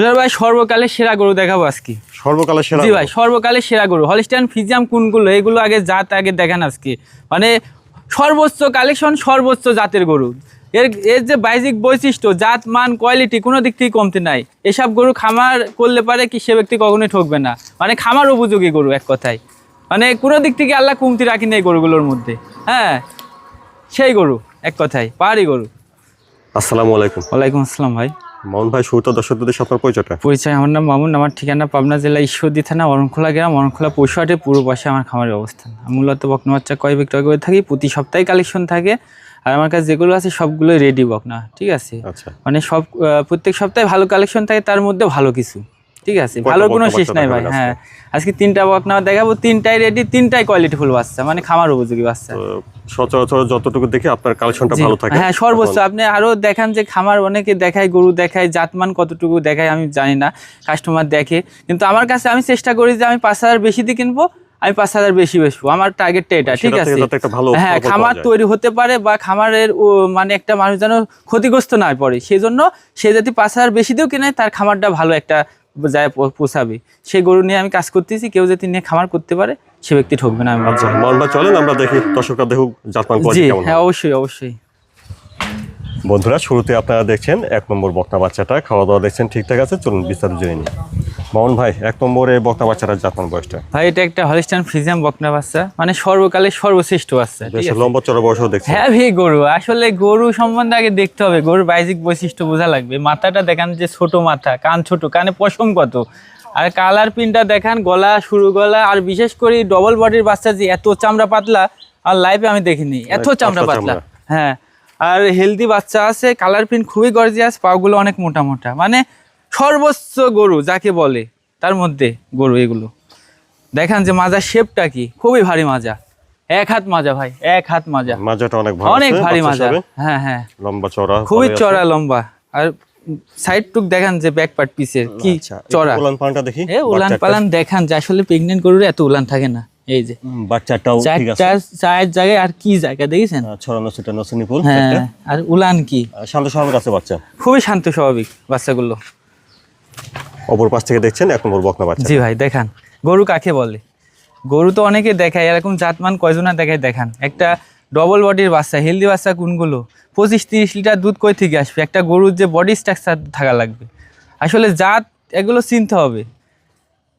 তুষার ভাই সর্বকালের সেরা গরু দেখাবো আজকে। সর্বকালের সেরা জি ভাই সর্বকালের সেরা গরু। হলিস্টান ফিজিয়াম কোনগুলো এগুলো আগে জাত আগে দেখান আজকে। মানে সর্বোচ্চ কালেকশন সর্বোচ্চ জাতের গরু। এর এর যে বাইজিক বৈশিষ্ট্য জাত মান কোয়ালিটি কোনো দিক থেকে কমতি নাই। এসব গরু খামার করলে পারে কি সে ব্যক্তি কখনোই ঠকবে না। মানে খামার উপযোগী গরু এক কথায়। মানে কোনো দিক থেকে আল্লাহ কমতি রাখি নেই গরুগুলোর মধ্যে। হ্যাঁ সেই গরু এক কথায় পাহাড়ি গরু। আসসালামু আলাইকুম। ওয়ালাইকুম আসসালাম ভাই। মামুন ভাই শুরুতে দর্শকদের আপনার পরিচয়টা? পরিচয় আমার নাম মামুন আমার ঠিকানা পাবনা জেলা ঈশ্বরদী থানা অরণখোলা গ্রাম অরণখোলা পশুহাটে পূর্ব পাশে আমার খামারের অবস্থান। আমি মূলত বকনা বাচ্চা কয় বিক্রয় করে থাকি প্রতি সপ্তাহে কালেকশন থাকে আর আমার কাছে যেগুলো আছে সবগুলোই রেডি বকনা ঠিক আছে? আচ্ছা। মানে সব প্রত্যেক সপ্তাহে ভালো কালেকশন থাকে তার মধ্যে ভালো কিছু। ঠিক আছে ভালোর কোনো শেষ নাই ভাই হ্যাঁ। আজকে? তিনটা বকনা দেখাবো তিনটাই রেডি তিনটাই কোয়ালিটি ফুল বাচ্চা মানে খামার উপযোগী বাচ্চা। সচরাচর যতটুকু দেখি আপনার কালেকশনটা ভালো থাকে। হ্যাঁ সর্বোচ্চ আপনি আরও দেখান যে খামার অনেকে দেখায় গরু দেখায় জাতমান কতটুকু দেখায় আমি জানি না কাস্টমার দেখে। কিন্তু আমার কাছে আমি চেষ্টা করি যে আমি পাঁচ হাজার বেশি দিয়ে কিনবো আমি পাঁচ হাজার বেশি বেচবো আমার টার্গেটটা এটা ঠিক আছে? ভালো হ্যাঁ খামার তৈরি হতে পারে বা খামারের মানে একটা মানুষ যেন ক্ষতিগ্রস্ত না পড়ে সেই জন্য সে যদি পাঁচ হাজার বেশি দিয়েও কিনে তার খামারটা ভালো একটা যায় পোষাবে। সেই গরু নিয়ে আমি কাজ করতেছি কেউ যদি নিয়ে খামার করতে পারে সে ব্যক্তি ঠকবে না আমি আচ্ছা চলেন আমরা দেখি দর্শকরা দেখুক জাতমান জি হ্যাঁ। অবশ্যই অবশ্যই। বন্ধুরা শুরুতে আপনারা দেখছেন এক নম্বর বক্তা বাচ্চাটা। খাওয়া দাওয়া দেখছেন ঠিকঠাক আছে চলুন বিস্তারিত জেনে নিই। মামুন ভাই এক নম্বরে বকনা বাচ্চাটার জাতমান বয়সটা? ভাই এটা একটা হলিস্টান ফ্রিজিয়াম বকনা বাচ্চা। মানে সর্বকালের সর্বশ্রেষ্ঠ বাচ্চা লম্বা চড়া বয়সও হ্যাঁ গরু। আসলে গরু সম্বন্ধে আগে দেখতে হবে। গরুর বৈশিষ্ট্য বোঝা লাগবে। মাথাটা দেখান যে ছোট মাথা কান ছোট কানে পশম কত। আর কালার পিনটা দেখান গলা শুরু গলা আর বিশেষ করে ডবল বডির বাচ্চা যে এত চামড়া পাতলা আর লাইফে আমি দেখিনি। এত চামড়া পাতলা। হ্যাঁ। আর হেলদি বাচ্চা আছে কালার পিন খুবই গর্জিয়াস পাগুলো অনেক মোটা মোটা। মানে সর্বোচ্চ গরু যাকে বলে তার মধ্যে গরু এগুলো। দেখান যে মাজার শেপটা কি? খুবই ভারী মাজা। এক হাত মাজা ভাই এক হাত মাজা। মাজাটা অনেক ভালো অনেক ভারী মাজা। হ্যাঁ হ্যাঁ। লম্বা চড়া খুবই চড়া লম্বা। আর সাইড টুক দেখান যে ব্যাক পার্ট পিসের কি আচ্ছা, চড়া উলান পালানটা দেখি। এ উলান পালান দেখান যে আসলে প্রেগনেন্ট গরুর এত উলান থাকে না। এই যে। বাচ্চাটাও ঠিক আছে। চার জায়গায় আর কি জায়গা দেখেছেন? ছড়ানো ছিটানো সুনিপুল হ্যাঁ আর উলান কি? শান্ত স্বাভাবিক আছে বাচ্চা? খুবই শান্ত স্বাভাবিক বাচ্চাগুলো। অপর পাশ থেকে দেখছেন এক নম্বর বকনা বাচ্চা। জি ভাই দেখান। গরু কাকে বলে? গরু তো অনেকে দেখায় এরকম জাতমান কয়জনা দেখায় দেখান। একটা ডবল বডির বাচ্চা হেলদি বাচ্চা কোনগুলো? পঁচিশ তিরিশ লিটার দুধ কই থেকে আসবে? একটা গরুর যে বডি স্ট্রাকচার থাকা লাগবে। আসলে জাত এগুলো চিনতে হবে।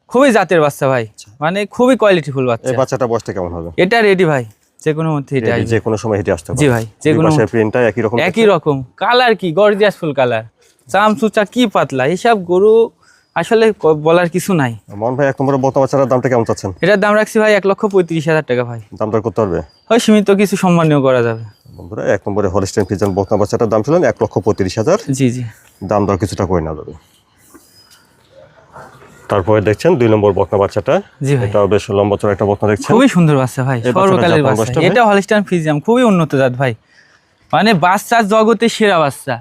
খুবই জাতের বাচ্চা ভাই। মানে খুবই কোয়ালিটিফুল এই বাচ্চা বাচ্চাটা বয়সটা কেমন হবে? এটা রেডি ভাই। যে কোনো মধ্যে এটা যে কোনো সময় হেঁটে আসতে জি ভাই, যে কোনো- প্রিন্টটা একই রকম একই রকম। কালার কি? গর্জিয়াস ফুল কালার চাম চুচা কি পাতলা? এসব গরু আসলে বলার কিছু নাই। মন ভাই এক নম্বরের বকনা বাচ্চাটার দামটা কেমন চাচ্ছেন? এটার দাম রাখছি ভাই এক লক্ষ পঁয়ত্রিশ হাজার টাকা ভাই। দাম দর করতে পারবে? ওই সীমিত কিছু সম্মানীয় করা যাবে। বন্ধুরা এক নম্বরে হলিস্টেন ফিজন বকনা বাচ্চাটার দাম ছিলেন এক লক্ষ পঁয়ত্রিশ হাজার। জি জি। দাম দর কিছুটা করে না যাবে। তারপরে দেখছেন দুই নম্বর বকনা বাচ্চাটা। জি ভাই। এটাও বেশ লম্বা চড়া একটা বকনা দেখছেন। খুবই সুন্দর বাচ্চা ভাই সর্বকালের বাচ্চা। বাচ্চা এটা হলিস্টান ফিজিয়াম খুবই উন্নত জাত ভাই। মানে বাচ্চার জগতে সেরা বাচ্চা।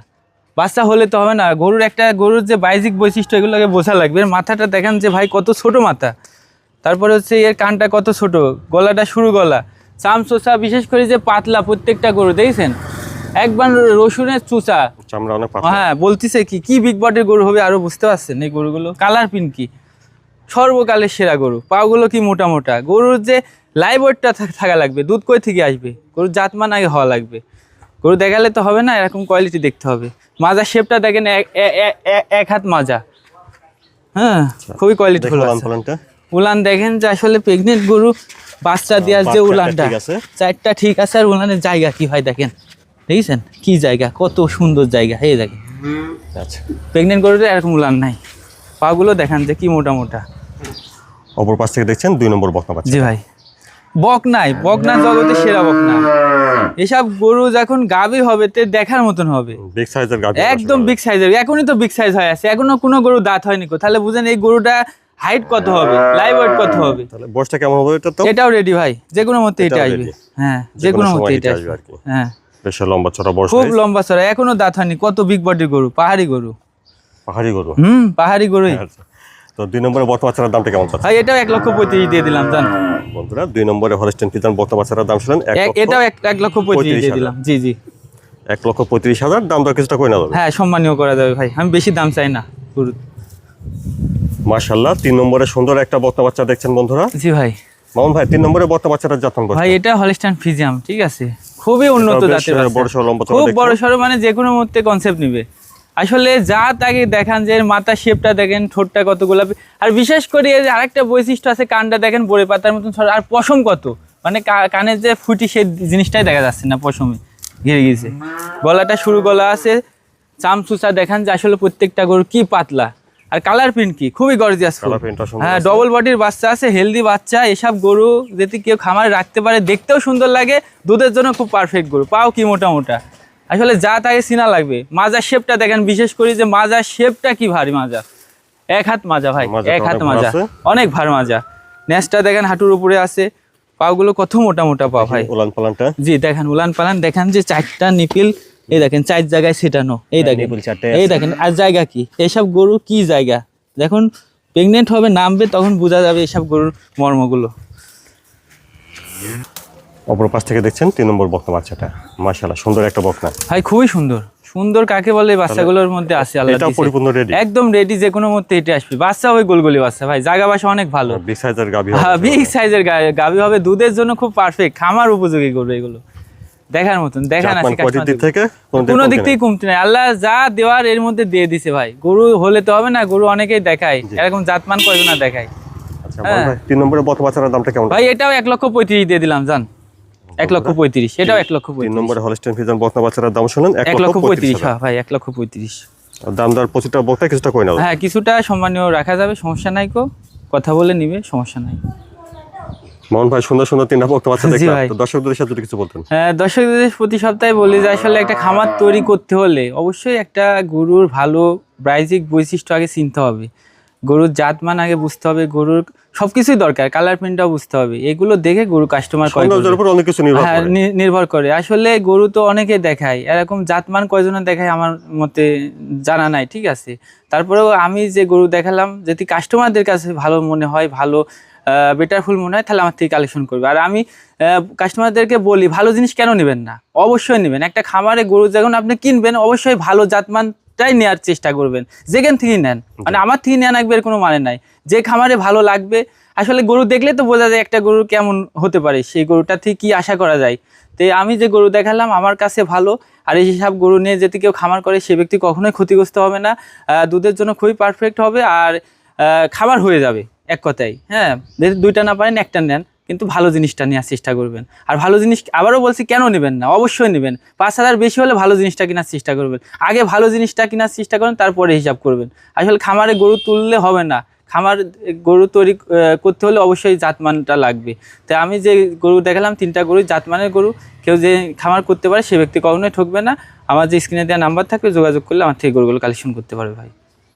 বাচ্চা হলে তো হবে না। গরুর একটা গরুর যে বাইজিক বৈশিষ্ট্য এগুলোকে বোঝা লাগবে। এর মাথাটা দেখেন যে ভাই কত ছোট মাথা। তারপরে হচ্ছে এর কানটা কত ছোট গলাটা শুরু গলা। চাম চোষা বিশেষ করে যে পাতলা প্রত্যেকটা গরু দেখছেন? একবার রসুনের চুচা। হ্যাঁ বলতেছে কি কি বিগ বডির গরু হবে আরও বুঝতে পারছেন এই গরুগুলো? কালার পিন কি? সর্বকালের সেরা গরু। পাগুলো কি মোটা মোটা? গরুর যে লাইভ থাকা লাগবে দুধ কই থেকে আসবে? গরুর জাতমান আগে হওয়া লাগবে। গরু দেখালে তো হবে না এরকম কোয়ালিটি দেখতে হবে। মাজার শেপটা দেখেন এক হাত মাজা। হ্যাঁ খুবই কোয়ালিটি উলান দেখেন যে আসলে প্রেগনেন্ট গরু বাচ্চা দেওয়ার যে উলানটা। আছে। চারটা ঠিক আছে আর উলানের জায়গা কি হয় দেখেন? দেখেছেন? কি জায়গা? কত সুন্দর জায়গা এই দেখেন। আচ্ছা। প্রেগনেন্ট গরুতে এরকম উলান নাই। পাগুলো দেখান যে কি মোটা মোটা। অপর পাশ থেকে দেখছেন দুই নম্বর বকনা বাচ্চা। জি ভাই। বক নাই বক না জগতে সেরা বক না এসব গরু যখন গাবি হবে তে দেখার মতন হবে। বিগ সাইজের গাভী একদম বিগ সাইজের এখনই তো বিগ সাইজ হয়ে আছে এখনও কোনো গরু দাঁত হয়নি কো। তাহলে বুঝেন এই গরুটা হাইট কত হবে লাইভ ওয়েট কত হবে? তাহলে বয়সটা কেমন হবে এটা তো? এটাও রেডি ভাই যে কোনো মতে এটা আসবে। হ্যাঁ যে কোনো মতে এটা আসবে। হ্যাঁ। বেশ লম্বা চড়া বয়স খুব লম্বা চড়া এখনও দাঁত হয়নি কত বিগ বডির গরু পাহাড়ি গরু। পাহাড়ি গরু? হুম পাহাড়ি গরুই। আচ্ছা। তো দুই নম্বরে বাচ্চাটার দামটা কেমন ভাই এটাও এক লক্ষ পঁয়ত্রিশ দিয়ে দিলাম জান। বন্ধুরা দুই নম্বরে হলিস্টেন দাম ছিলেন এটাও এক লক্ষ পঁয়ত্রিশ দিলাম। জি জি। এক লক্ষ পঁয়ত্রিশ হাজার দাম দর কিছুটা করে না হ্যাঁ সম্মানীয় করা যাবে ভাই। আমি বেশি দাম চাই না মাশাল্লাহ তিন নম্বরে সুন্দর একটা বক্তা বাচ্চা দেখছেন বন্ধুরা। জি ভাই। মামুন ভাই তিন নম্বরে বক্তা বাচ্চাটা বয়স ভাই এটা হলিস্টান ফিজিয়াম ঠিক আছে? খুবই উন্নত জাতের বাচ্চা। বড় লম্বা খুব বড় সড়ো মানে যে কোনো মুহূর্তে কনসেপ্ট নিবে। আসলে জাত আগে দেখান যে মাথা শেপটা দেখেন ঠোঁটটা কত গোলাপি। আর বিশেষ করে এর আরেকটা বৈশিষ্ট্য আছে কানটা দেখেন বড়ে পাতার মতন আর পশম কত? মানে কানের যে ফুটি সেই জিনিসটাই দেখা যাচ্ছে না পশমে ঘিরে গিয়েছে। গলাটা শুরু গলা আছে চামচুচা দেখান যে আসলে প্রত্যেকটা গরু কি পাতলা। আর কালার প্রিন্ট কি? খুবই গর্জিয়াস হ্যাঁ ডবল বডির বাচ্চা আছে হেলদি বাচ্চা এসব গরু যদি কেউ খামারে রাখতে পারে দেখতেও সুন্দর লাগে দুধের জন্য খুব পারফেক্ট গরু। পাও কি মোটা মোটা? আসলে যা তাকে চিনা লাগবে। মাজার শেপটা দেখেন বিশেষ করে যে মাজার শেপটা কি ভারী মাজা। এক হাত মাজা ভাই এক হাত মাজা। অনেক ভার মাজা। নেসটা দেখেন হাঁটুর উপরে আছে। পাগুলো কত মোটা মোটা পা ভাই। উলান পালানটা জি দেখেন উলান পালান দেখেন যে চারটা নিপিল এই দেখেন চার জায়গায় সেটানো এই দেখেন। নিপিল চারটে এই দেখেন আর জায়গা কি? এসব গরু কি জায়গা? দেখুন প্রেগনেন্ট হবে নামবে তখন বোঝা যাবে এসব গরুর মর্মগুলো। অপর পাশ থেকে দেখছেন তিন নম্বর বক্তা বাচ্চাটা। সুন্দর একটা বকনা। ভাই খুবই সুন্দর। সুন্দর কাকে বলে? বাচ্চাগুলোর মধ্যে আছে আল্লাহ এটাও পরিপূর্ণ রেডি একদম রেডি যে কোনো মধ্যে আসবে। বাচ্চা ওই গোলগলি বাচ্চা ভাই জায়গা বাসা অনেক ভালো। বিগ সাইজের হ্যাঁ বিগ সাইজের গাভি হবে দুধের জন্য খুব পারফেক্ট খামার উপযোগী গরু এগুলো। দেখার মতন দেখান আছে দিক থেকে কোনো দিক কমতি থেকে কমতি নাই। আল্লাহ যা দেওয়ার এর মধ্যে দিয়ে দিছে ভাই। গরু হলে তো হবে না গরু অনেকেই দেখায়। এরকম জাতমান কয়জন না দেখায়। আচ্ছা তিন নম্বরে বক্তা বাচ্চাটার দামটা কেমন? ভাই এটাও এক লক্ষ পঁয়ত্রিশ দিয়ে দিলাম জান। এক লক্ষ পঁয়ত্রিশ এটাও এক লক্ষ তিন নম্বরে হলস্টেন ফিজান বক্তা বাচ্চাটার দাম শুনুন এক লক্ষ পঁয়ত্রিশ হ্যাঁ ভাই এক লক্ষ পঁয়ত্রিশ। দাম দর প্রতিটা বক্তা কিছুটা কই না হ্যাঁ কিছুটা সম্মানীয় রাখা যাবে সমস্যা নাই কো। কথা বলে নিবে সমস্যা নাই। মোহন ভাই সুন্দর সুন্দর তিনটা বক্তা বাচ্চা দেখলাম। ভাই। তো দর্শকদের সাথে কিছু বলতেন। হ্যাঁ, দর্শকদের প্রতি সপ্তাহে বলি যে আসলে একটা খামার তৈরি করতে হলে অবশ্যই একটা গরুর ভালো ব্রাইজিক বৈশিষ্ট্য আগে চিনতে হবে। গরুর জাত মান আগে বুঝতে হবে গরুর সবকিছুই দরকার কালার প্রিন্টটাও বুঝতে হবে। এগুলো দেখে গরু কাস্টমার অনেক কিছু নির্ভর হ্যাঁ করে। নির্ভর করে। আসলে গরু তো অনেকে দেখায় এরকম জাতমান কয়জনে দেখায় আমার মতে জানা নাই ঠিক আছে? তারপরেও আমি যে গরু দেখালাম যদি কাস্টমারদের কাছে ভালো মনে হয় ভালো বেটারফুল মনে হয় তাহলে আমার থেকে কালেকশন করবে। আর আমি কাস্টমারদেরকে বলি ভালো জিনিস কেন নেবেন না? অবশ্যই নেবেন। একটা খামারে গরু যখন আপনি কিনবেন অবশ্যই ভালো জাতমানটাই নেওয়ার চেষ্টা করবেন। যেখান থেকেই নেন। মানে আমার থেকে নেওয়া লাগবে এর কোনো মানে নাই। যে খামারে ভালো লাগবে আসলে গরু দেখলে তো বোঝা যায় একটা গরু কেমন হতে পারে সেই গরুটা থেকে কি আশা করা যায়। তো আমি যে গরু দেখালাম আমার কাছে ভালো। আর এই হিসাব গরু নিয়ে যদি কেউ খামার করে সে ব্যক্তি কখনোই ক্ষতিগ্রস্ত হবে না। দুধের জন্য খুবই পারফেক্ট হবে। আর খাবার হয়ে যাবে এক কথাই হ্যাঁ দুইটা না পারেন একটা নেন। কিন্তু ভালো জিনিসটা নেওয়ার চেষ্টা করবেন। আর ভালো জিনিস আবারও বলছি, কেন নেবেন না? অবশ্যই নেবেন। পাঁচ হাজার বেশি হলে ভালো জিনিসটা কেনার চেষ্টা করবেন। আগে ভালো জিনিসটা কেনার চেষ্টা করেন, তারপরে হিসাব করবেন। আসলে খামারে গরু তুললে হবে না। খামার, গরু তৈরি করতে হলে অবশ্যই জাতমানটা লাগবে। তাই আমি যে গরু দেখালাম, তিনটা গরু জাতমানের গরু। কেউ যে খামার করতে পারে, সে ব্যক্তি কখনোই ঠকবে না। আমার যে স্ক্রিনে দেওয়া নাম্বার থাকবে, যোগাযোগ করলে আমার থেকে গরুগুলো কালেকশন করতে পারবে ভাই।